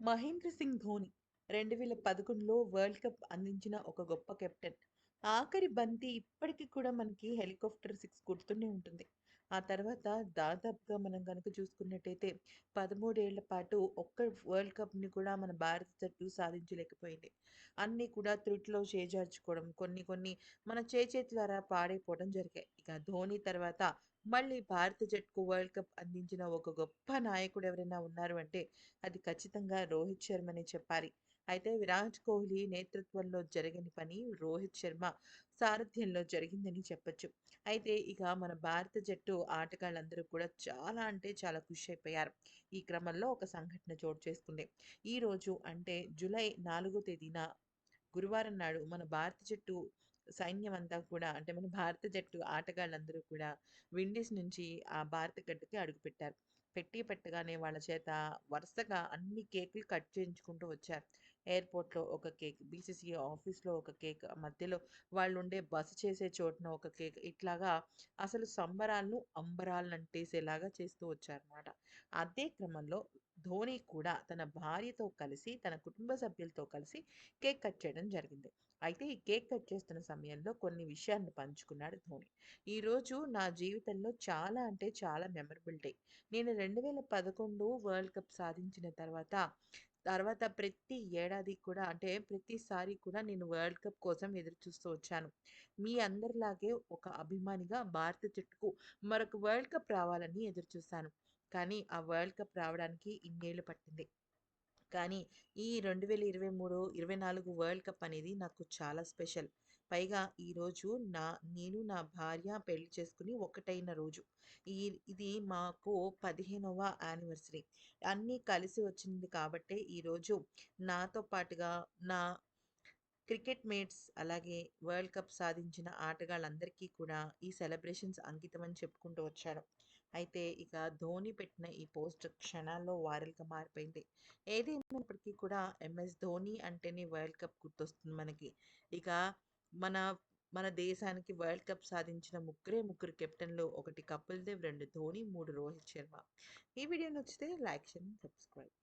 మహేంద్ర సింగ్ ధోని రెండు వేల పదకొండులో వరల్డ్ కప్ అందించిన ఒక గొప్ప కెప్టెన్. ఆఖరి బంతి ఇప్పటికీ కూడా మనకి హెలికాప్టర్ సిక్స్ కుడుతూనే ఉంటుంది. ఆ తర్వాత దాదాపుగా మనం కనుక చూసుకున్నట్టయితే పదమూడేళ్ళ పాటు ఒక్క వరల్డ్ కప్ని కూడా మన భారత జట్టు సాధించలేకపోయింది. అన్నీ కూడా త్రుట్లో చేజార్చుకోవడం కొన్ని కొన్ని మన చేచేతి ద్వారా పాడైపోవడం జరిగాయి. ఇక ధోని తర్వాత మళ్ళీ భారత జట్టుకు వరల్డ్ కప్ అందించిన ఒక గొప్ప నాయకుడు ఎవరైనా ఉన్నారు అంటే అది ఖచ్చితంగా రోహిత్ శర్మనే చెప్పాలి. అయితే విరాట్ కోహ్లీ నేతృత్వంలో జరగని పని రోహిత్ శర్మ సారథ్యంలో జరిగిందని చెప్పొచ్చు. అయితే ఇక మన భారత జట్టు ఆటగాళ్ళందరూ కూడా చాలా అంటే చాలా ఖుషి అయిపోయారు ఈ క్రమంలో ఒక సంఘటన చోటు చేసుకుంది. ఈరోజు అంటే జూలై నాలుగో తేదీన గురువారం నాడు మన భారత జట్టు సైన్యం అంతా కూడా అంటే మన భారత జట్టు ఆటగాళ్ళందరూ కూడా విండీస్ నుంచి ఆ భారత గడ్డకి అడుగుపెట్టారు పెట్టి పెట్టగానే వాళ్ళ చేత వరుసగా అన్ని కేకులు కట్ చేయించుకుంటూ వచ్చారు. ఎయిర్పోర్ట్లో ఒక కేక్ బీసీసీఏ ఆఫీస్లో ఒక కేక్ మధ్యలో వాళ్ళు ఉండే బస చేసే చోటున ఒక కేక్ ఇట్లాగా అసలు సంబరాలను అంబరాలను అంటేసేలాగా చేస్తూ వచ్చారనమాట అదే క్రమంలో ధోని కూడా తన భార్యతో కలిసి తన కుటుంబ సభ్యులతో కలిసి కేక్ కట్ చేయడం జరిగింది. అయితే ఈ కేక్ కట్ చేస్తున్న సమయంలో కొన్ని విషయాన్ని పంచుకున్నాడు ధోని. ఈరోజు నా జీవితంలో చాలా అంటే చాలా మెమరబుల్ డే. నేను రెండు వేల పదకొండు వరల్డ్ కప్ సాధించిన తర్వాత తర్వాత ప్రతి ఏడాది కూడా అంటే ప్రతిసారి కూడా నేను వరల్డ్ కప్ కోసం ఎదురు చూస్తూ వచ్చాను. మీ అందరిలాగే ఒక అభిమానిగా భారత జట్టుకు మరొక వరల్డ్ కప్ రావాలని ఎదురు చూశాను కానీ ఆ వరల్డ్ కప్ రావడానికి ఇన్నేళ్ళు పట్టింది. కానీ ఈ రెండు వేల ఇరవై మూడు ఇరవై నాలుగు వరల్డ్ కప్ అనేది నాకు చాలా స్పెషల్. పైగా ఈరోజు నా నేను నా భార్య పెళ్ళి చేసుకుని ఒకటైన రోజు. ఈ ఇది మాకు పదిహేనవ యానివర్సరీ. అన్నీ కలిసి వచ్చింది కాబట్టే ఈరోజు నాతో పాటుగా నా క్రికెట్ మేట్స్ అలాగే వరల్డ్ కప్ సాధించిన ఆటగాళ్ళందరికీ కూడా ఈ సెలబ్రేషన్స్ అంకితం అని చెప్పుకుంటూ వచ్చాడు అయితే ఇక ధోని పెట్టిన ఈ పోస్ట్ క్షణాల్లో వైరల్గా మారిపోయింది. ఏదేమైనప్పటికీ కూడా ఎంఎస్ ధోని అంటేనే వరల్డ్ కప్ గుర్తొస్తుంది మనకి. ఇక మన మన దేశానికి వరల్డ్ కప్ సాధించిన ముగ్గురే ముగ్గురు కెప్టెన్లు ఒకటి కపిల్ దేవ్ రెండు ధోని మూడు రోహిత్ శర్మ. ఈ వీడియో నచ్చితే లైక్ చేయండి సబ్స్క్రైబ్.